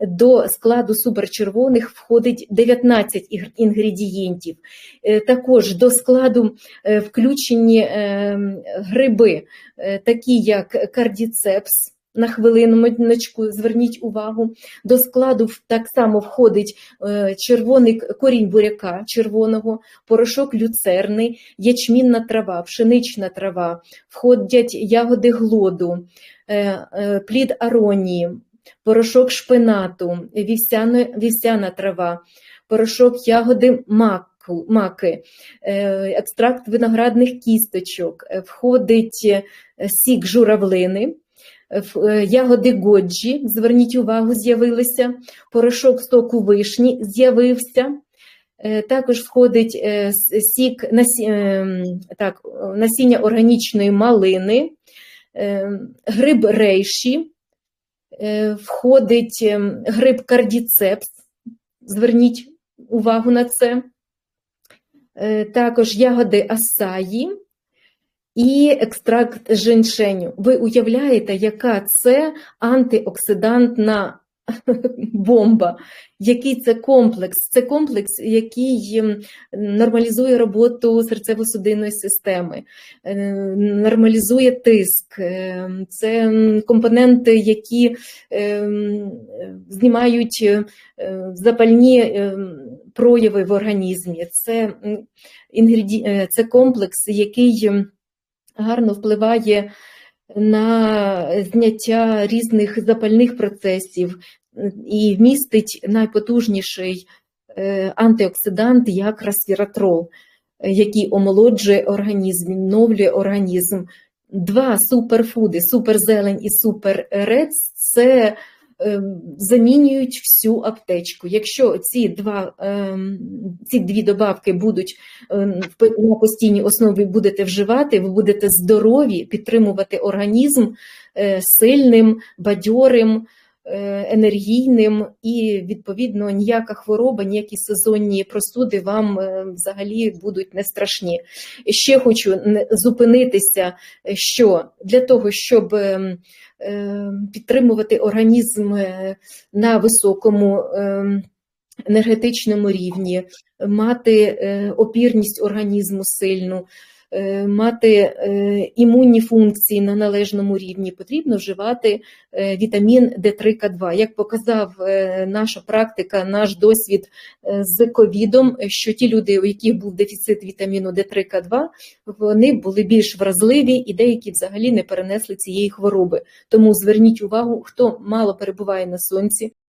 До складу суперчервоних входить 19 інгредієнтів. Е, Також до складу е, включені е, гриби, е, такі як кардіцепс. На хвилиночку зверніть увагу. До складу так само входить червоний корінь буряка червоного, порошок люцерни, ячмінна трава, пшенична трава, входять ягоди глоду, плід аронії, порошок шпинату, вівсяна, вівсяна трава, порошок ягоди маку, маки, е, екстракт виноградних кісточок, е, входить е, сік журавлини, ягоди годжі, зверніть увагу, з'явилися, порошок соку вишні з'явився. Також входить сік так, насіння органічної малини, гриб рейші, входить ем, гриб кардіцепс. Зверніть увагу на це. Е, Також ягоди асаї і екстракт женьшеню. Ви уявляєте, яка це антиоксидантна бомба, який це комплекс? Це комплекс, який ем, нормалізує роботу серцево-судинної системи, е, нормалізує тиск. е, Це компоненти, які ем, знімають е, запальні прояви в організмі. Це, інгреді... це комплекс, який ем, гарно впливає на зняття різних запальних процесів і містить найпотужніший е, антиоксидант як расвіратрол, е, який омолоджує організм, відновлює організм. Два суперфуди, суперзелень і суперрец це замінюють всю аптечку. Якщо ці, два, е, ці дві добавки будуть е, в на постійній основі будете вживати, ви будете здорові, підтримувати організм е, сильним, бадьорим, енергійним і, відповідно, ніяка хвороба, ніякі сезонні простуди вам е, взагалі будуть не страшні. Ще хочу зупинитися, е, що для того, щоб е, е, підтримувати організм е, на високому е, енергетичному рівні, мати е, опірність організму сильну, е, мати е, імунні функції на належному рівні, потрібно вживати е, вітамін Д3К2. Як показав е, наша практика, наш досвід е, з ковідом, що ті люди, у яких був дефіцит вітаміну Д3К2, вони були більш вразливі і деякі взагалі не перенесли цієї хвороби. Тому зверніть увагу, хто мало перебуває на сонці,